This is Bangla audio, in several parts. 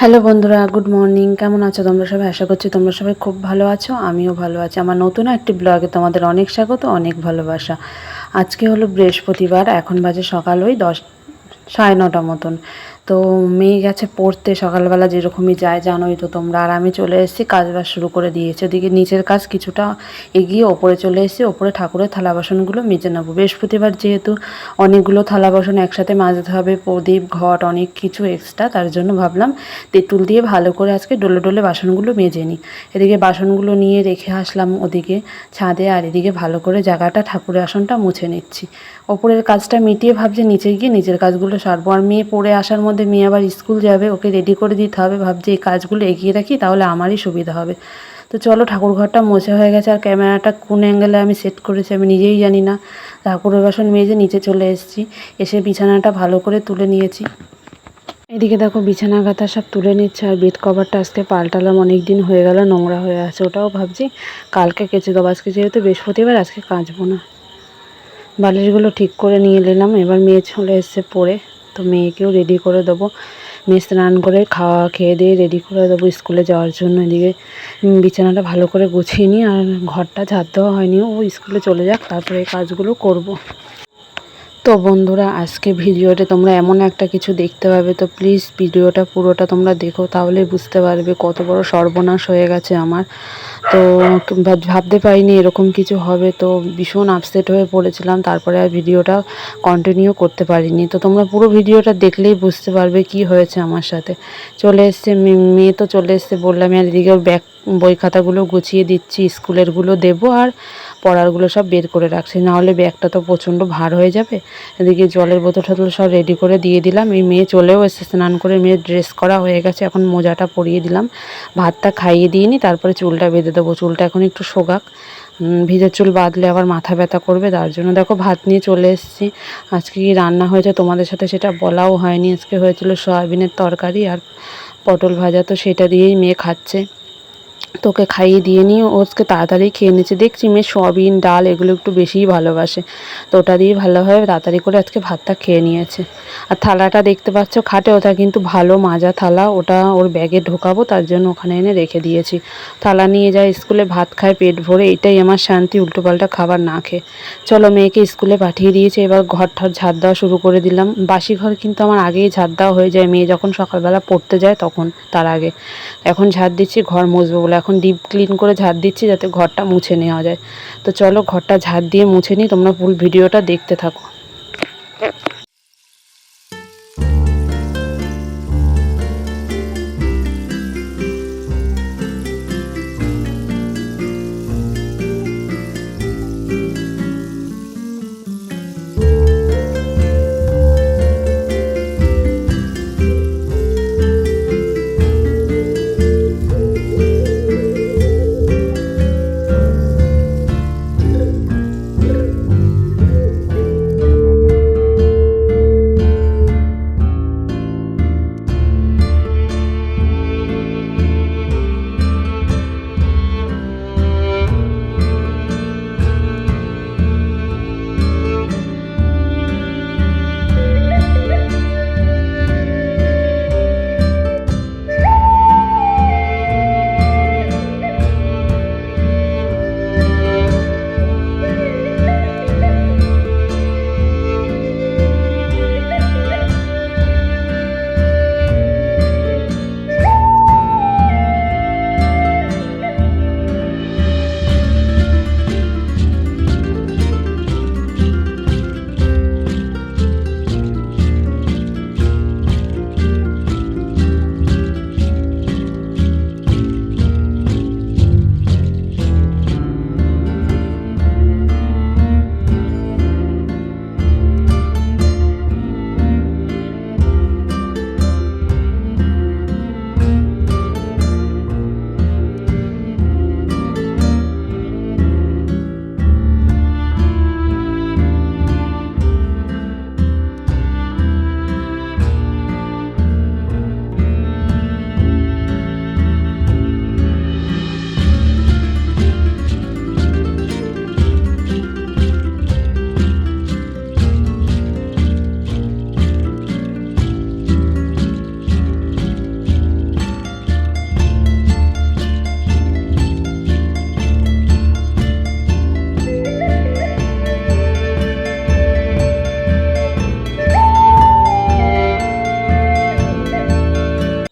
হ্যালো বন্ধুরা, গুড মর্নিং। কেমন আছো তোমরা সবাই? আশা করছি তোমরা সবাই খুব ভালো আছো, আমিও ভালো আছি। আমার নতুন একটি ব্লগে তোমাদের অনেক স্বাগত, অনেক ভালোবাসা। আজকে হলো বৃহস্পতিবার, এখন বাজে সকাল ওই দশ, সাড়ে নটা মতন। তো মেয়ে গেছে পড়তে, সকালবেলা যেরকমই যায় জানোই তো তোমরা। আর আমি চলে এসেছি, কাজ বাজ শুরু করে দিয়েছি। ওদিকে নিচের কাজ কিছুটা এগিয়ে ওপরে চলে এসেছি, ওপরে ঠাকুরের থালা বাসনগুলো মেজে নেব। বৃহস্পতিবার যেহেতু অনেকগুলো থালা বাসন একসাথে মাজতে হবে, প্রদীপ, ঘট, অনেক কিছু এক্সট্রা তার জন্য ভাবলাম তেঁতুল দিয়ে ভালো করে আজকে ডোলে ডোলে বাসনগুলো মেজে নিই। এদিকে বাসনগুলো নিয়ে রেখে আসলাম ওদিকে ছাদে, আর এদিকে ভালো করে জায়গাটা, ঠাকুরের আসনটা মুছে নিচ্ছি। ওপরের কাজটা মিটিয়ে ভাবছি, নিচে গিয়ে নিচের কাজগুলো সারবো। আর মেয়ে পড়ে আসার মধ্যে মেয়ে আবার স্কুল যাবে, ওকে রেডি করে দিতে হবে, ভাবছি এই কাজগুলো এগিয়ে রাখি, তাহলে আমারই সুবিধা হবে। তো চলো ঠাকুর ঘরটা মোছা হয়ে গেছে, আর ক্যামেরাটা কোন অ্যাঙ্গেলে আমি সেট করেছি আমি নিজেই জানি না। ঠাকুরের বাসন মেজে নিচে চলে এসেছি, এসে বিছানাটা ভালো করে তুলে নিয়েছি। এদিকে দেখো বিছানা গাথা সব তুলে নিচ্ছে, আর বেড কভারটা আজকে পাল্টালাম অনেক দিন হয়ে গেল, নোংরা হয়ে আছে, ওটাও ভাবছি কালকে কেচে দেবো, আজকে যেহেতু বৃহস্পতিবার, আজকে কাচবো না। বালিশগুলো ঠিক করে নিয়ে নিলাম, এবার মেয়ে চলে এসছে পড়ে। তো মেয়েকেও রেডি করে দেবো। মেয়ে স্নান করে খাওয়া খেয়ে দিয়ে রেডি করে দেবো স্কুলে যাওয়ার জন্য। এদিকে বিছানাটা ভালো করে গুছিয়ে নিই আর ঘরটা ঝাড় দেওয়া হয়নি। ও স্কুলে চলে যাক, তারপরে এই কাজগুলো করব। তো বন্ধুরা, আজকে ভিডিওতে তোমরা এমন একটা কিছু দেখতে পাবে। তো প্লিজ ভিডিওটা, পুরোটা তোমরা দেখো, তাহলে বুঝতে পারবে কত বড় সর্বনাশ হয়ে গেছে আমার। তো ভাব- ভাবতে পারিনি এরকম কিছু হবে, তো ভীষণ আপসেট হয়ে পড়েছিলাম, তারপরে আর ভিডিওটা কন্টিনিউ করতে পারিনি। তো তোমরা পুরো ভিডিওটা দেখলেই বুঝতে পারবে কি হয়েছে আমার সাথে। চলে এসছে মেয়ে তো চলে এসছে বললাম আর এদিকে ব্যাগ বই খাতাগুলো গুছিয়ে দিচ্ছি স্কুলেরগুলো দেবো আর পড়ারগুলো সব বের করে রাখছি। নাহলে ব্যাগটা তো প্রচণ্ড ভার হয়ে যাবে। এদিকে জলের বোতল টোতল সব রেডি করে দিয়ে দিলাম। এই মেয়ে চলেও এসে স্নান করে মেয়ের ড্রেস করা হয়ে গেছে। এখন মোজাটা পরিয়ে দিলাম। ভাতটা খাইয়ে দিয়ে নি তারপরে চুলটা বেঁধে দেবো। চুলটা এখন একটু উম, ভিজের চুল বাঁধলে আবার মাথা ব্যথা করবে তার জন্য দেখো ভাত নিয়ে চলে এসেছি। আজকে কি রান্না হয়েছে তোমাদের সাথে সেটা বলাও হয়নি। আজকে হয়েছিল সয়াবিনের তরকারি আর পটল ভাজা তো সেটা দিয়েই মেয়ে খাচ্ছে। তোকে খাইয়ে দিয়ে নিয়ে ও আজকে তাড়াতাড়ি খেয়ে নিচ্ছে দেখছি মেয়ে সয়াবিন, ডাল এগুলো একটু বেশিই ভালোবাসে। তো ওটা দিয়ে ভালোভাবে তাড়াতাড়ি করে আজকে ভাতটা খেয়ে নিয়েছে। আর থালাটা দেখতে পাচ্ছ, খাটে ওটা কিন্তু ভালো মাজা থালা। ওটা ওর ব্যাগে ঢোকাবো, তার জন্য ওখানে এনে রেখে দিয়েছি। থালা নিয়ে যায়, স্কুলে ভাত খায়, পেট ভরে, এটাই আমার শান্তি, উল্টোপাল্টা খাবার না খেয়ে। চলো মেয়েকে স্কুলে পাঠিয়ে দিয়েছে, এবার ঘর ঠর ঝাড় দেওয়া শুরু করে দিলাম। বাসি ঘর কিন্তু আমার আগেই ঝাড় দেওয়া হয়ে যায়। মেয়ে যখন সকালবেলা পড়তে যায় তখন, তার আগে। এখন ঝাড় দিচ্ছি, ঘর মুছবো বলে এখন ডিপ ক্লিন করে ঝাড় দিচ্ছি যাতে ঘরটা মুছে নেওয়া যায়। তো চলো ঘরটা ঝাড় দিয়ে মুছে নিই, তোমরা ফুল ভিডিওটা দেখতে থাকো।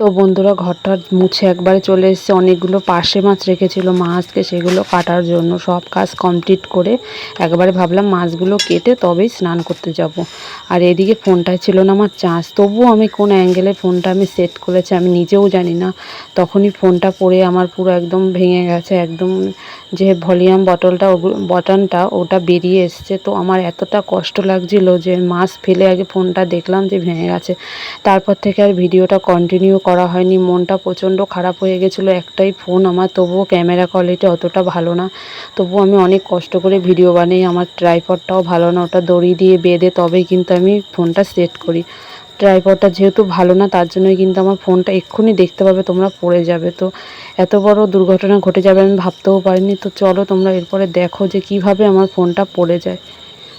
তো বন্ধুরা ঘরটা মুছে একবারে চলে এসেছে। অনেকগুলো পাশে মাছ রেখেছিল মাছকে সেগুলো কাটার জন্য। সব কাজ কমপ্লিট করে একবারে ভাবলাম মাছগুলো কেটে তবেই স্নান করতে যাব। আর এদিকে ফোনটায় ছিল না আমার চার্জ। তবুও আমি কোন অ্যাঙ্গেলে ফোনটা আমি সেট করেছি আমি নিজেও জানি না। তখনই ফোনটা পড়ে আমার পুরো একদম ভেঙে গেছে, একদম যে ভলিউম বটলটা বটনটা ওটা বেরিয়ে এসছে। তো আমার এতটা কষ্ট লাগছিল যে মাছ ফেলে আগে ফোনটা দেখলাম যে ভেঙে গেছে। তারপর থেকে আর ভিডিওটা কন্টিনিউ করা হয়নি। মনটা প্রচণ্ড খারাপ হয়ে গেছিল। একটাই ফোন আমার, তবুও ক্যামেরা কোয়ালিটি অতটা ভালো না। তবুও আমি অনেক কষ্ট করে ভিডিও বানাই। আমার ট্রাইপডটাও ভালো না। ওটা দড়ি দিয়ে বেঁধে তবেই কিন্তু আমি ফোনটা সেট করি। ট্রাইপডটা যেহেতু ভালো না, তার জন্যই কিন্তু আমার ফোনটা এক্ষুনি দেখতে পাবে, তোমরা পড়ে যাবে। তো এত বড় দুর্ঘটনা ঘটে যাবে আমি ভাবতেও পারিনি। তো চলো তোমরা এরপরে দেখো যে কীভাবে আমার ফোনটা পড়ে যায়।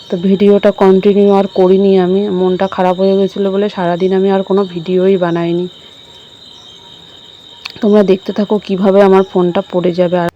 তো ভিডিওটা কন্টিনিউ আর করিনি আমি। মনটা খারাপ হয়ে গেছিল বলে সারাদিন আমি আর কোনো ভিডিওই বানাইনি। তোমরা দেখতে থাকো কীভাবে আমার ফোনটা পড়ে যাবে আর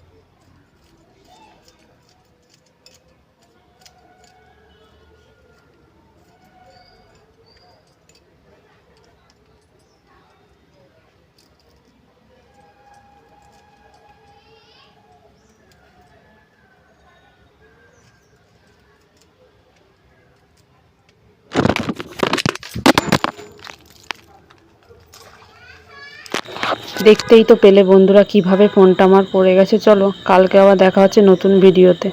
দেখতেই তো পেলে বন্ধুরা কীভাবে ফোনটা আমার পড়ে গেছে। চলো, কালকে আবার দেখা হচ্ছে নতুন ভিডিওতে।